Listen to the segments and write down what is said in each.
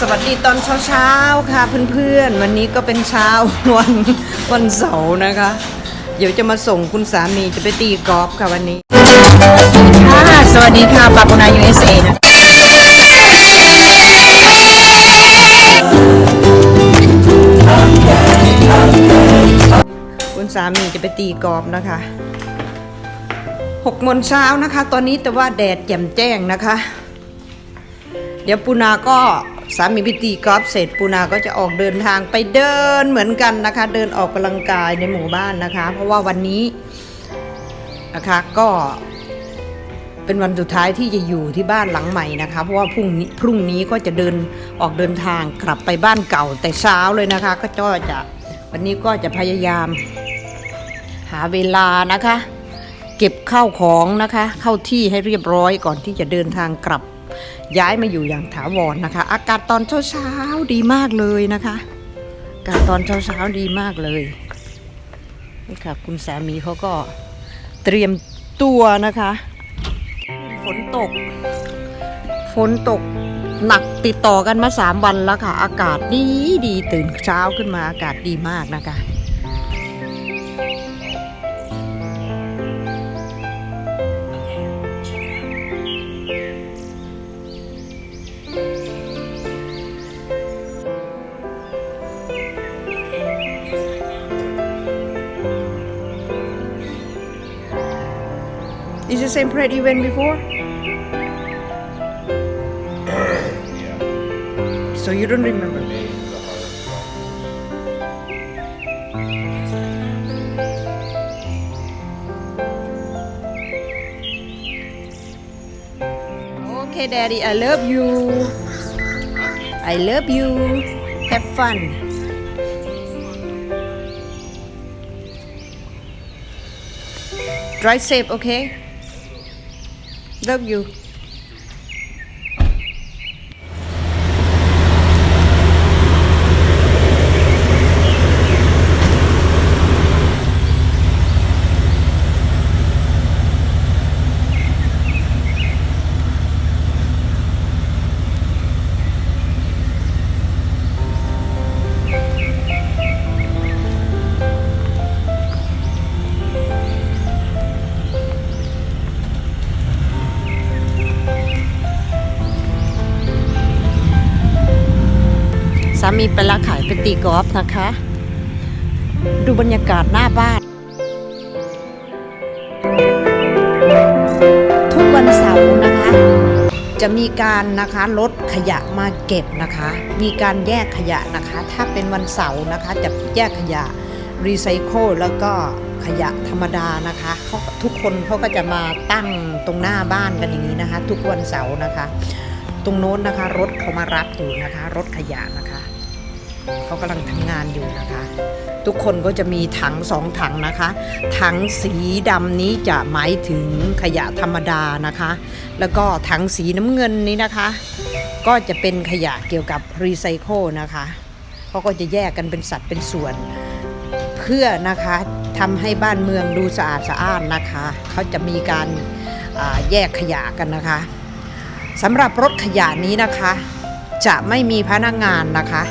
สวัสดีตอนเช้าๆค่ะเพื่อนๆ วันนี้ก็เป็นเช้าวันวันเสาร์นะคะ เดี๋ยวจะมาส่งคุณสามีจะไปตีกอล์ฟค่ะวันนี้ค่ะสวัสดีค่ะปาปุนา USA นะคุณสามีจะไปตีกอล์ฟนะคะหกโมงเช้านะคะ ตอนนี้แต่ว่าแดดแจ่มแจ้งนะคะ เดี๋ยวปูนาก็ สามีพิตีกอล์ฟเสร็จปูนาก็จะออกเดินทางไปเดินเหมือนกันนะคะ เดินออกกำลังกายในหมู่บ้านนะคะ เพราะว่าวันนี้นะคะก็เป็นวันสุดท้ายที่จะอยู่ที่บ้านหลังใหม่นะคะ เพราะว่าพรุ่งนี้พรุ่งนี้ก็จะเดินออกเดินทางกลับไปบ้านเก่าแต่เช้าเลยนะคะ ก็จะวันนี้ก็จะพยายาม หาเวลานะคะ เก็บข้าวของนะคะ เข้าที่ให้เรียบร้อยก่อนที่จะเดินทางกลับ ย้ายมาอยู่อย่างถาวรนะคะ อากาศตอนเช้าเช้าๆดีมากเลยนะคะอากาศตอนเช้าเช้าๆดีมากเลยนี่ค่ะ คุณสามีเขาก็เตรียมตัวนะคะ ฝนตก ฝนตกหนักติดต่อกันมาสามวันแล้วค่ะ อากาศดีดีตื่นเช้าขึ้นมาอากาศดีมากนะคะ Is the same parade you went before? So you don't remember? Okay, Daddy, I love you. I love you. Have fun. Drive safe, okay? Love you. ปละขายไปตีกอล์ฟนะคะ ดูบรรยากาศหน้าบ้าน ทุกวันเสาร์นะคะ จะมีการนะคะลดขยะมาเก็บนะคะ มีการแยกขยะนะคะ ถ้าเป็นวันเสาร์นะคะจะแยกขยะรีไซเคิลแล้วก็ขยะธรรมดานะคะเขาทุกคนเขาก็จะมาตั้งตรงหน้าบ้านกันอย่างนี้นะคะ ทุกวันเสาร์นะคะ ตรงโน้นนะคะ รถเขามารับอยู่นะคะ รถขยะนะคะ เขากำลังทำงานอยู่นะคะ ทุกคนก็จะมีถังสองถังนะคะ ถังสีดำนี้จะหมายถึงขยะธรรมดานะคะ แล้วก็ถังสีน้ำเงินนี้นะคะ ก็จะเป็นขยะเกี่ยวกับรีไซเคิลนะคะเขาก็จะแยกกันเป็นสัดเป็นส่วน เพื่อนะคะทำให้บ้านเมืองดูสะอาดสะอ้านนะคะเขาจะมีการแยกขยะกันนะคะสำหรับรถขยะนี้นะคะ จะไม่มีพนักงานนะคะ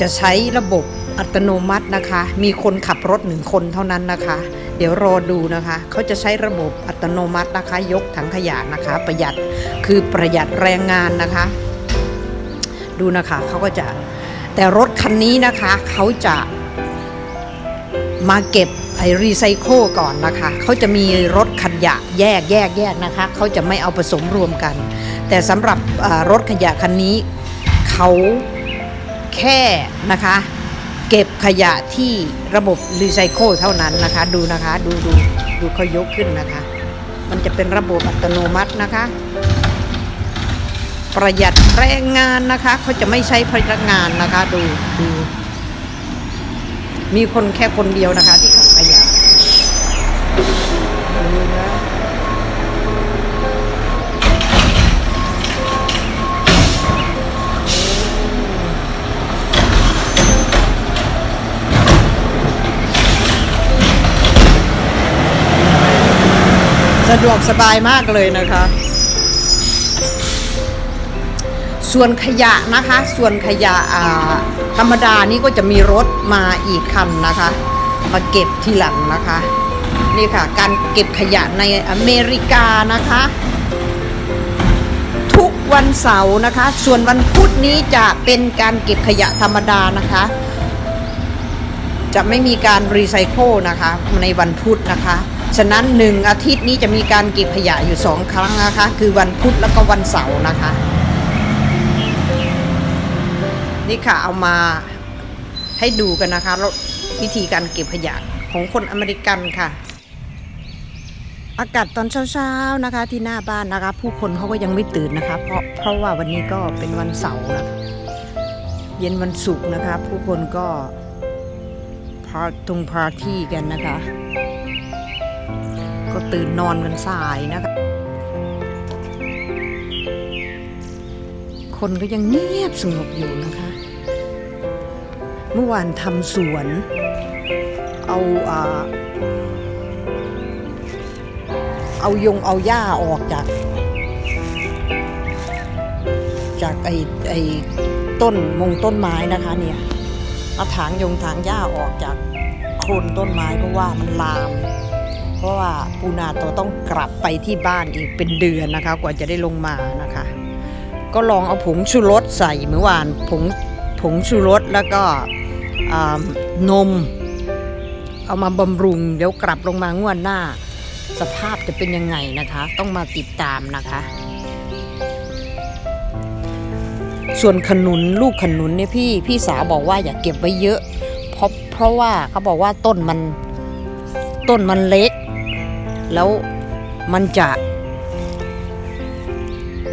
จะใช้ระบบอัตโนมัตินะคะ มีคนขับรถหนึ่งคนเท่านั้นนะคะ เดี๋ยวรอดูนะคะ เขาจะใช้ระบบอัตโนมัตินะคะ ยกถังขยะนะคะ ประหยัดคือประหยัดแรงงานนะคะ ดูนะคะเขาก็จะแต่รถคันนี้นะคะเขาจะมาเก็บไอรีไซเคิลก่อนนะคะ เขาจะมีรถขยะแยกแยกแยกนะคะ เขาจะไม่เอาผสมรวมกัน แต่สำหรับรถขยะคันนี้เขา แค่นะคะ เก็บขยะที่ระบบรีไซเคิลเท่านั้นนะคะ ดูนะคะดูดูดูเขายกขึ้นนะคะ มันจะเป็นระบบอัตโนมัตินะคะ ประหยัดแรงงานนะคะเขาจะไม่ใช้พนักงานนะคะ ดูดูมีคนแค่คนเดียวนะคะที่ สะดวกสบายมากเลยนะคะ ส่วนขยะนะคะ ส่วนขยะธรรมดานี่ก็จะมีรถมาอีกคันนะคะ มาเก็บทีหลังนะคะ นี่ค่ะ การเก็บขยะในอเมริกานะคะ ทุกวันเสาร์นะคะ ส่วนวันพุธนี้จะเป็นการเก็บขยะธรรมดานะคะจะไม่มีการรีไซเคิลนะคะในวันพุธนะคะ ฉะนั้นหนึ่งอาทิตย์นี้จะมีการเก็บขยะอยู่สองครั้งนะคะ คือวันพุธแล้วก็วันเสาร์นะคะ นี่ค่ะเอามาให้ดูกันนะคะวิธีการเก็บขยะของคนอเมริกันค่ะ อากาศตอนเช้าๆนะคะ ที่หน้าบ้านนะคะ ผู้คนเขาก็ยังไม่ตื่นนะคะ เพราะเพราะว่าวันนี้ก็เป็นวันเสาร์นะคะ เย็นวันศุกร์นะคะ ผู้คนก็พาตรงพาร์ตี้กันนะคะ ก็ตื่นนอนกันสายนะคะ คนก็ยังเงียบสงบอยู่นะคะ เมื่อวานทำสวน เอาอ่าเอายงเอาหญ้าออกจาก จากไอ้ไอ้ต้นมงต้นไม้นะคะเนี่ยเอาถางยงถางหญ้าออกจากโคนต้นไม้เพราะว่ามันลาม เพราะว่าปูนาโตต้องกลับไปที่บ้านอีกเป็นเดือนนะคะ กว่าจะได้ลงมานะคะ ก็ลองเอาผงชูรสใส่เมื่อวานผงผงชูรสแล้วก็นม เอามาบำรุง เดี๋ยวกลับลงมางวดหน้า สภาพจะเป็นยังไงนะคะ ต้องมาติดตามนะคะ ส่วนขนุนลูกขนุนเนี่ยพี่พี่สาวบอกว่าอย่าเก็บไว้เยอะ เพราะเพราะว่าเขาบอกว่าต้นมันต้นมันเล็ก แล้วมันจะ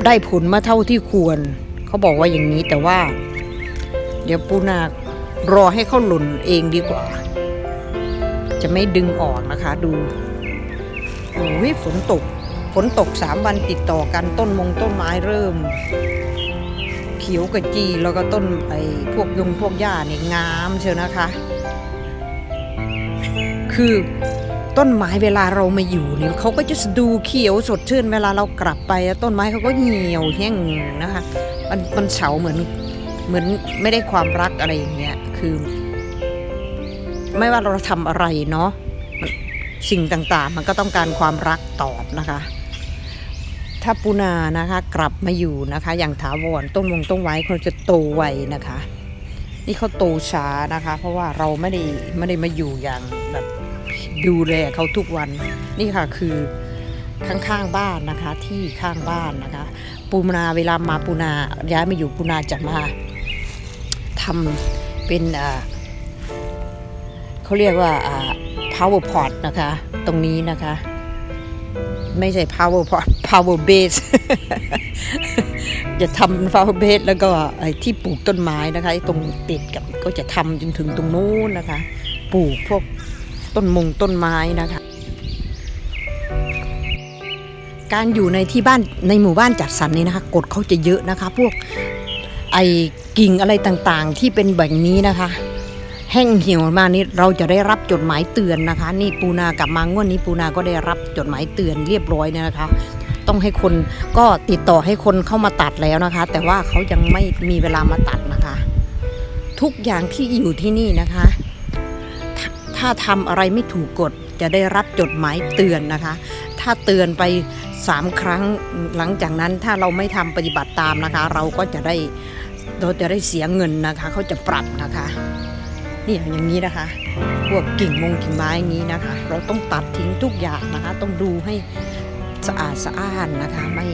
ได้ผลมาเท่าที่ควร เขาบอกว่าอย่างนี้แต่ว่า เดี๋ยวปูนารอให้เขาหล่นเองดีกว่า จะไม่ดึงออกนะคะดูโอ้ยฝนตก ฝนตกสามวันติดต่อกันต้นมงต้นไม้เริ่ม เขียวกระจีแล้วก็ต้นไอ้พวกยงพวกหญ้าเนี่ยงามเชียวนะคะ คือ ต้นไม้เวลาเรามาอยู่เนี่ยเขาก็จะดูเขียวสดชื่น เวลาเรากลับไปต้นไม้เขาก็เหี่ยวแห้งนะคะมันมันเฉาเหมือนเหมือนไม่ได้ความรักอะไรอย่างเงี้ยคือ ไม่ว่าเราทำอะไรเนาะนสิ่งต่างๆ มันก็ต้องการความรักตอบนะคะ ถ้าปูนานะคะ กลับมาอยู่นะคะ อย่างถาวรต้นวงต้นไว้เขาจะโตไวนะคะ นี่เขาโตช้านะคะ เพราะว่าเราไม่ได้ไม่ได้มาอยู่อย่างแบบ ดูแลเขาทุกวันนี่ค่ะคือข้างๆบ้านนะคะที่ข้างบ้านนะคะ ปูนาเวลามาปูนาย้ายมาอยู่ปูนาจะมาทำเป็นเขาเรียกว่า power pot นะคะ ตรงนี้นะคะ ไม่ใช่ power pot power base จะทำ power base แล้วก็ที่ปลูกต้นไม้นะคะตรงติดกับก็จะทำจนถึงตรงนู้นนะคะ ปลูกพวก ต้นมงต้นไม้นะคะ การอยู่ในที่บ้านในหมู่บ้านจัดสรรนี่นะคะกฎเขาจะเยอะนะคะ พวกไอ้กิ่งอะไรต่างๆ ที่เป็นแบบนี้นะคะ แห้งเหี่ยวมานี่เราจะได้รับจดหมายเตือนนะคะ นี่ปูนากลับมางวดนี้ปูนาก็ได้รับจดหมายเตือนเรียบร้อยเนี่ยนะคะต้องให้คนก็ติดต่อให้คนเข้ามาตัดแล้วนะคะ แต่ว่าเขายังไม่มีเวลามาตัดนะคะ ทุกอย่างที่อยู่ที่นี่นะคะ ถ้าทำอะไรไม่ถูกกฎจะได้รับจดหมายเตือนนะคะ ถ้าเตือนไปสามครั้งหลังจากนั้นถ้าเราไม่ทำปฏิบัติตามนะคะ เราก็จะได้เราจะได้เสียเงินนะคะ เขาจะปรับนะคะนี่อย่างนี้นะคะ พวกกิ่งมงกิ่งไม้อย่างนี้นะคะ เราต้องตัดทิ้งทุกอย่างนะคะ ต้องดูให้สะอาดสะอ้านนะคะไม่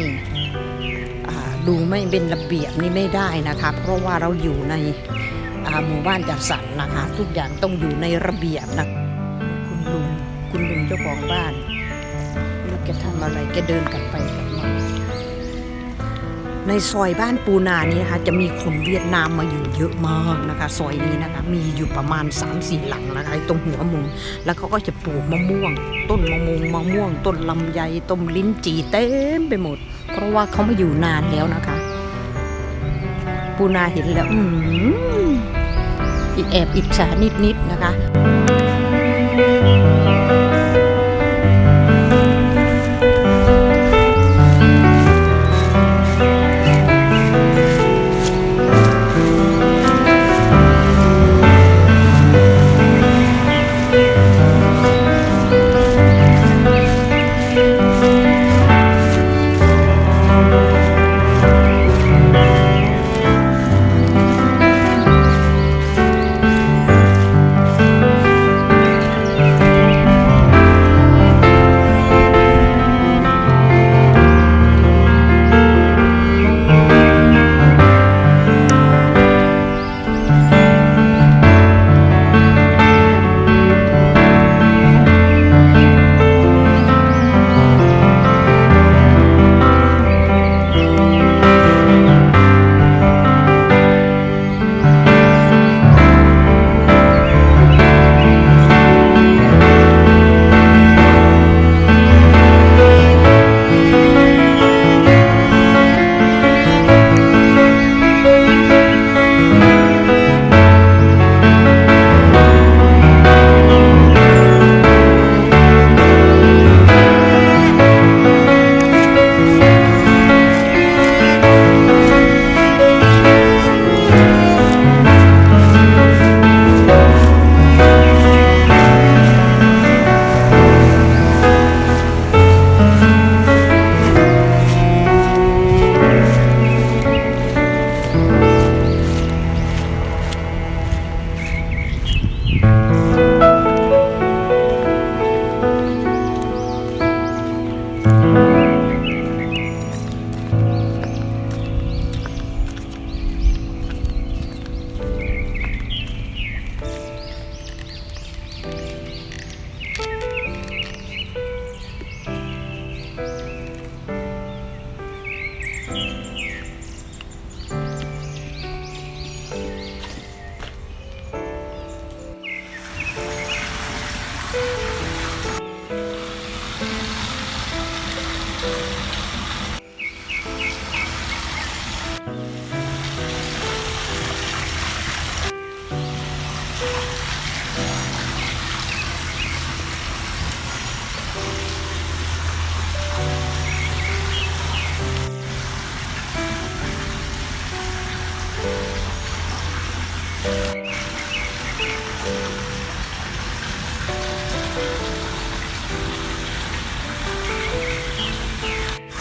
ดูไม่เป็นระเบียบนี่ไม่ได้นะคะ เพราะว่าเราอยู่ใน หมู่บ้านจัดสรรนะคะ ทุกอย่างต้องอยู่ในระเบียบนะคุณลุงคุณลุงเจ้าของบ้านไม่รู้แกทำอะไรแกเดินกลับไปกลับมาในซอยบ้านปูนานี้นะคะจะมีคนเวียดนามมาอยู่เยอะมากนะคะซอยนี้นะคะมีอยู่ประมาณ 3-4 หลังนะคะตรงหัวมุมแล้วเขาก็จะปลูกมะม่วง ต้นมะม่วงมะม่วง ต้นลำไยต้นลิ้นจี่เต็มไปหมด เพราะว่าเขามาอยู่นานแล้วนะคะ ปูนาเห็นแล้ว อืม อีกแอบอิจฉานิดๆนะคะ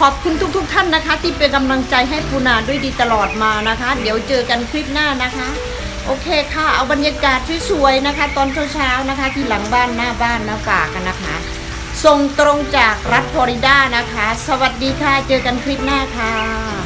อบคุณทุกๆทท่านนะคะ ที่เป็นกำลังใจให้ปูนาด้วยดีตลอดมานะคะ เดี๋ยวเจอกันคลิปหน้านะคะ โอเคค่ะ เอาบรรยากาศสวยๆนะคะ ตอนเช้าๆนะคะ ที่หลังบ้านหน้าบ้านหนะฝากกันนะคะส่งตรงจากรัฐฟลอริดานะคะ สวัสดีค่ะ เจอกันคลิปหน้าค่ะ